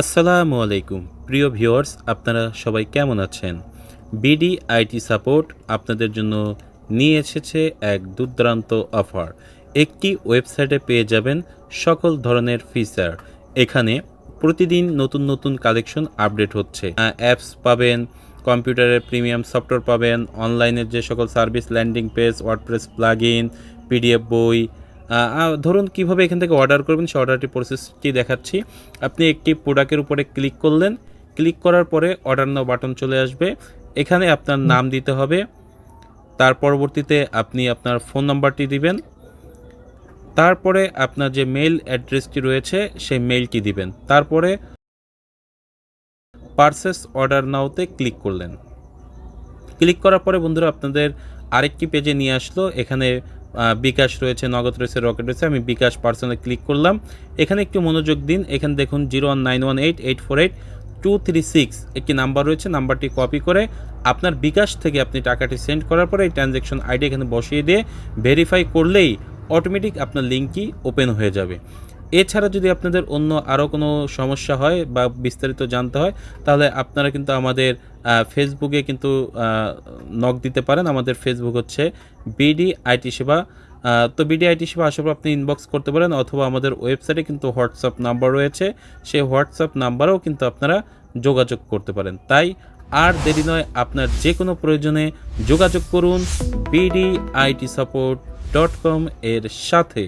আসসালামু আলাইকুম। প্রিয় ভিউয়ার্স, আপনারা সবাই কেমন আছেন? বিডি আইটি সাপোর্ট আপনাদের জন্য নিয়ে এসেছে এক দুর্দান্ত অফার। একটি ওয়েবসাইটে পেয়ে যাবেন সকল ধরনের ফিচার। এখানে প্রতিদিন নতুন নতুন কালেকশন আপডেট হচ্ছে। অ্যাপস পাবেন, কম্পিউটারের প্রিমিয়াম সফটওয়্যার পাবেন, অনলাইনের যে সকল service, landing page, WordPress plug in PDF বই ধরুন কীভাবে এখান থেকে অর্ডার করবেন সেই অর্ডারটি প্রসেসটি দেখাচ্ছি। আপনি একটি প্রোডাক্টের উপরে ক্লিক করলেন। ক্লিক করার পরে অর্ডার নাও বাটন চলে আসবে। এখানে আপনার নাম দিতে হবে। তার পরবর্তীতে আপনি আপনার ফোন নাম্বারটি দিবেন। তারপরে আপনার যে মেল অ্যাড্রেসটি রয়েছে সেই মেলটি দিবেন। তারপরে পার্সেস অর্ডার নাওতে ক্লিক করলেন। ক্লিক করার পরে বন্ধুরা আপনাদের আরেকটি পেজে নিয়ে আসলো। এখানে বিকাশ রয়েছে, নগদ রয়েছে, রকেট রয়েছে, আমি বিকাশ পার্সোনাল ক্লিক করলাম। এখানে একটু মনোযোগ দিন, এখানে দেখুন zero one nine one eight eight four eight, two three six একটি নাম্বার রয়েছে, নাম্বারটি কপি করে আপনার বিকাশ থেকে আপনি টাকাটি সেন্ড করার পরে এই ট্রানজ্যাকশন আইডি এখানে বসিয়ে দিয়ে ভেরিফাই করলেই অটোমেটিক আপনার লিঙ্কটি ওপেন হয়ে যাবে। এছাড়া যদি আপনাদের অন্য আরও কোনো সমস্যা হয় বা বিস্তারিত জানতে হয়, তাহলে আপনারা কিন্তু আমাদের ফেসবুকে কিন্তু নক দিতে পারেন। আমাদের ফেসবুক হচ্ছে বিডি আইটি সেবা। তো বিডি আইটি সেবা আসার পর আপনি ইনবক্স করতে পারেন অথবা আমাদের ওয়েবসাইটে কিন্তু হোয়াটসঅ্যাপ নাম্বার রয়েছে। সেই হোয়াটসঅ্যাপ নাম্বারেও কিন্তু আপনারা যোগাযোগ করতে পারেন। তাই আর দেরি নয়, আপনার যে কোনো প্রয়োজনে যোগাযোগ করুন BD IT support dot com এর সাথে।